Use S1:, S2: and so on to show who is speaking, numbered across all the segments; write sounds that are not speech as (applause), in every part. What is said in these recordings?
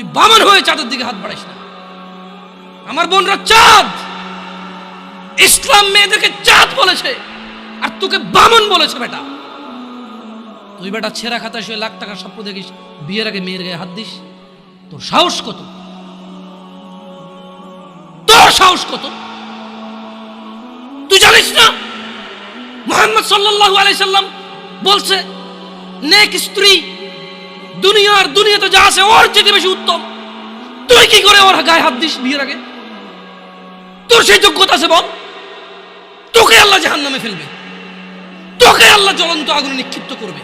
S1: তুই বামন হয়ে চাঁদের দিকে হাত বাড়াইস না। আমার বোনরা চাঁদ। ইসলাম মেয়েদেরকে চাঁদ বলেছে, আর তোকে বামন বলেছে বেটা। তুই বেটা ছেঁড়া খাতা শুয়ে লাখ টাকার স্বপ্ন দেখিস, বিয়ের আগে মেয়ের গায়ে হাত দিস। তোর সাহস কত? তোর সাহস কত? তুই জানিস না? মোহাম্মদ সাল্লাল্লাহু আলাইহি সাল্লাম বলছে, নেক স্ত্রী দুনিয়ার দুনিয়াতে যা আছে, ওর চেয়ে বেশি উত্তম। তুই কি করে ওর গায়ে হাত দিস বিয়ের আগে? তোর সেই যোগ্যতা আছে, বল। তোকে আল্লাহ জাহান নামে ফেলবে। তোকে আল্লাহ জ্বলন্ত আগুনে নিক্ষিপ্ত করবে।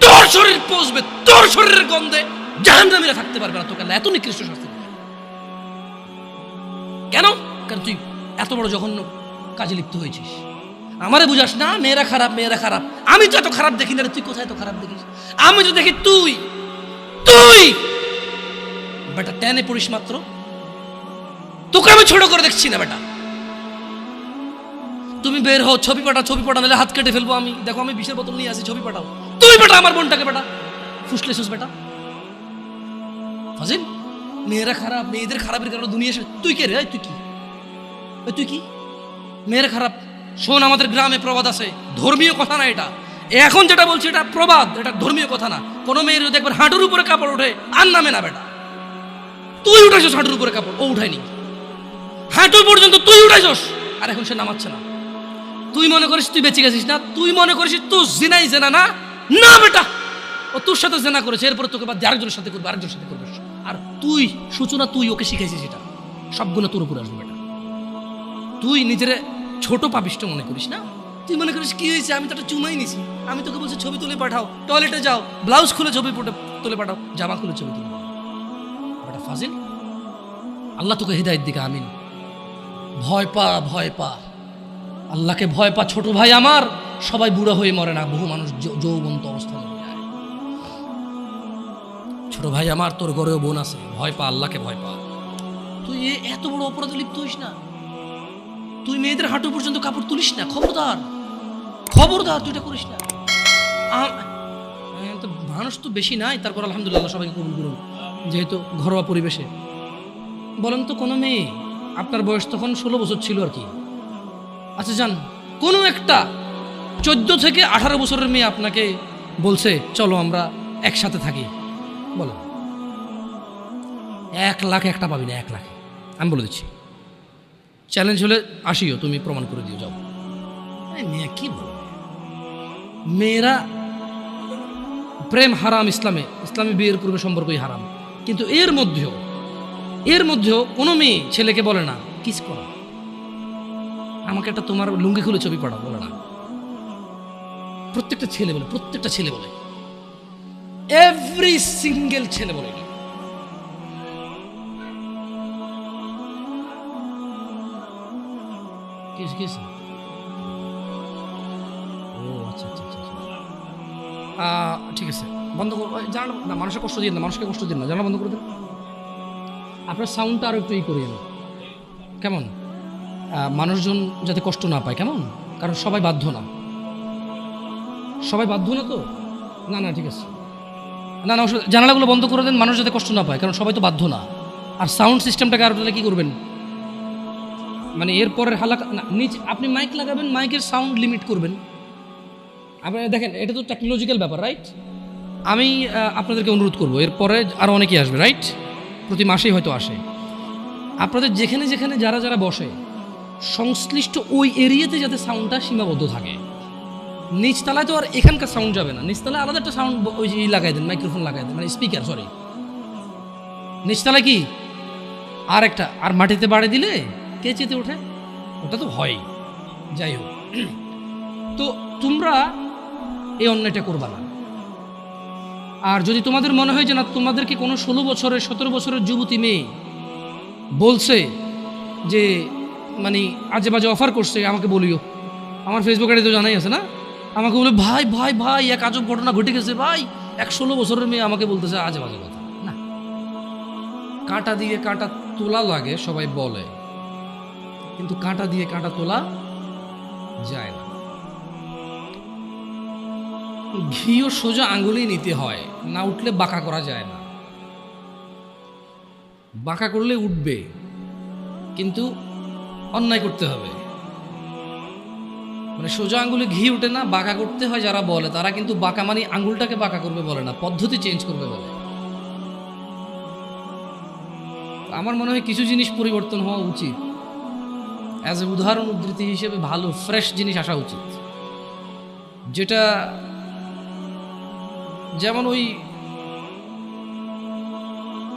S1: তোর শরীর পচবে, তোর শরীরের গন্ধে জাহান নামীরা থাকতে পারবে না। তোকে আল্লাহ এত নিকৃষ্ট শাস্তি দেবে। কেন? কারণ তুই এত বড় জঘন্য কাজে লিপ্ত হয়েছিস। আমারে বুঝাস না, মেয়েরা খারাপ মেয়েরা খারাপ। আমি তো এত খারাপ দেখি না তুই কোথায় তো খারাপ দেখিস? আমি তো দেখি তুই বেটা টেনে পড়িস মাত্র। তোকে আমি ছোট করে দেখছি না বেটা। তুমি বের হও, ছবি পাঠাও ছবি পাঠাও, নাহলে হাত কেটে ফেলব আমি। দেখো, আমি বিষের বোতল নিয়ে আসি, ছবি পাঠাও। তুই বেটা আমার বোনটাকে বেটা। ফুসলে সুস বেটা। ফাজিল, মেয়েরা খারাপ, মেয়েদের খারাপের কারণে দুনিয়া তুই কে রে? তুই কি? তুই কি? মেয়েরা খারাপ। শোন, আমাদের গ্রামে প্রবাদ আছে। ধর্মীয় কথা না এটা। এখন যেটা বলছি, এটা প্রবাদ। এটা ধর্মীয় কথা না। কোনো মেয়ের যদি একবার হাঁটুর উপরে কাপড় ওঠে, আর নামে না বেটা। তুই উঠাইছস হাঁটুর উপরে কাপড়, ও উঠায়নি। হাঁটু পর্যন্ত তুই উঠাইছস। আর এখন সে নামাচ্ছে না। তুই মনে করিস তুই বেঁচে গেছিস না? তুই মনে করিস তুই জিনাই জেনা না? না, বেটা! ও তোর সাথে জেনা করেছে, এরপরে তোকে বাদ আরেকজনের সাথে করবে, আরেকজনের সাথে করবে। আর তুই, সূচনা, তুই ওকে শিখাইছিস এটা। সবগুলো তোর উপরে আসবে, বেটা। তুই নিজের ছোট পাপিষ্ট মনে করিস না? তুই মনে করিস, কি হয়েছে? আমি তো একটা চুমাই নিছি। আমি তোকে বলছি ছবি তুলে পাঠাও। টয়লেটে যাও। ব্লাউজ খুলে ছবি তুলে পাঠাও। জামা খুলে ছবি তুলে বেটা ফাজিল। আল্লাহ তোকে হৃদায়ত দিকে আমিন। ভয় পা ভয় পা। আল্লাহকে ভয় পা, ছোট ভাই আমার। সবাই বুড়ো হয়ে মরে না, বহু মানুষ যৌবন্ত অবস্থা ছোট ভাই আমার, তোর ঘরেও বোন আছে। ভয় পা, আল্লাহকে ভয় পা। তুই এত বড় অপরাধে লিপ্ত হইস না। তুই মেয়েদের হাঁটু পর্যন্ত কাপড় তুলিস না, খবরদার। খবরদার, তুই এটা করিস না। মানুষ তো বেশি নাই, তারপর আলহামদুলিল্লাহ সবাইকে কবুল করুন। যেহেতু ঘরোয়া পরিবেশে। বলেন তো, কোনো মেয়ে আপনার বয়স তখন ষোলো বছর ছিল আর কি। আচ্ছা যান কোনো একটা চোদ্দ থেকে আঠারো বছরের মেয়ে আপনাকে বলছে, চলো আমরা একসাথে থাকি। বলো এক লাখ একটা পাবি না, এক লাখ। আমি বলে দিচ্ছি। চ্যালেঞ্জ হলে আসিও, তুমি প্রমাণ করে দিও, যাও। মেয়ে, কি বলবে মেয়েরা প্রেম হারাম ইসলামে। ইসলামী বিয়ের পূর্বে সম্পর্কই হারাম। কিন্তু এর মধ্যেও এর মধ্যেও কোনো মেয়ে ছেলেকে বলে না, কিস করো। আমাকে একটা তোমার লুঙ্গি খুলে ছবি পাঠাও, বলে না। প্রত্যেকটা ছেলে বলে, প্রত্যেকটা ছেলে বলে। এভরি সিঙ্গেল ছেলে বলে? ও আচ্ছা আচ্ছা আচ্ছা আচ্ছা। ঠিক আছে। বন্ধ কর না, মানুষের কষ্ট দিন না, মানুষকে কষ্ট দিন না, জানালা বন্ধ করে দিন। আপনার সাউন্ডটা আরও একটু ই নেন কেমন? মানুষজন যাতে কষ্ট না পায়, কেমন? কারণ সবাই বাধ্য না। সবাই বাধ্য না তো? না না, ঠিক আছে। না না জানালাগুলো বন্ধ করে দেন, মানুষ যাতে কষ্ট না পায়, কারণ সবাই তো বাধ্য না। আর সাউন্ড সিস্টেমটাকে আরও তাহলে কী করবেন? মানে এরপরের হালাকা নিচে, আপনি মাইক লাগাবেন মাইকের সাউন্ড লিমিট করবেন। আপনি দেখেন, এটা তো টেকনোলজিক্যাল ব্যাপার রাইট আমি আপনাদেরকে অনুরোধ করব, এরপরে আরও অনেকেই আসবে রাইট প্রতি মাসেই হয়তো আসে। আপনাদের যেখানে যেখানে যারা যারা বসে, সংশ্লিষ্ট ওই এরিয়াতে যাতে সাউন্ডটা সীমাবদ্ধ থাকে। নিচতলায় তো আর এখানকার সাউন্ড যাবে না। নিচতলায় আলাদা একটা সাউন্ড ওই লাগাই দেন মাইক্রোফোন লাগাই দেন মানে স্পিকার সরি নিচতলায় কি? আর একটা, আর মাটিতে বাড়ি দিলে কে চেতে ওঠে? ওটা তো হয় যাই হোক। (clears throat) তো তোমরা এই অন্যায়টা করবা না। আর যদি তোমাদের মনে হয় যে না তোমাদেরকে কোনো ষোলো বছরের, সতেরো বছরের যুবতী মেয়ে বলছে যে মানে আজে বাজে অফার করছে, আমাকে বলিও। আমার ফেসবুক আইডি তো জানাই আছে না? আমাকে বলে, ভাই ভাই ভাই, এক আজব ঘটনা ঘটে গেছে, ভাই। এক ষোলো বছরের মেয়ে আমাকে বলতেছে আজে বাজে কথা। না। কাঁটা দিয়ে কাঁটা তোলা লাগে, সবাই বলে। কিন্তু কাঁটা দিয়ে কাঁটা তোলা যায় না। ঘিও সোজা আঙ্গুলেই নিতে হয়, না উঠলে বাঁকা করা যায় না। বাঁকা করলে উঠবে, কিন্তু অন্যায় করতে হবে। মানে সোজা আঙ্গুলে ঘি উঠে না, বাঁকা করতে হয় যারা বলে, তারা কিন্তু বাঁকা মানে আঙ্গুলটাকে বাঁকা করবে বলে না, পদ্ধতি চেঞ্জ করবে বলে। আমার মনে হয় কিছু জিনিস পরিবর্তন হওয়া উচিত। অ্যাজ এ উদাহরণ উদ্ধৃতি হিসেবে ভালো ফ্রেশ জিনিস আসা উচিত। যেটা যেমন ওই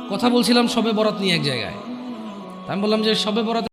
S1: কথা বলছিলাম সবে বরাত নিয়ে এক জায়গায়। আমি বললাম যে সবে বরাত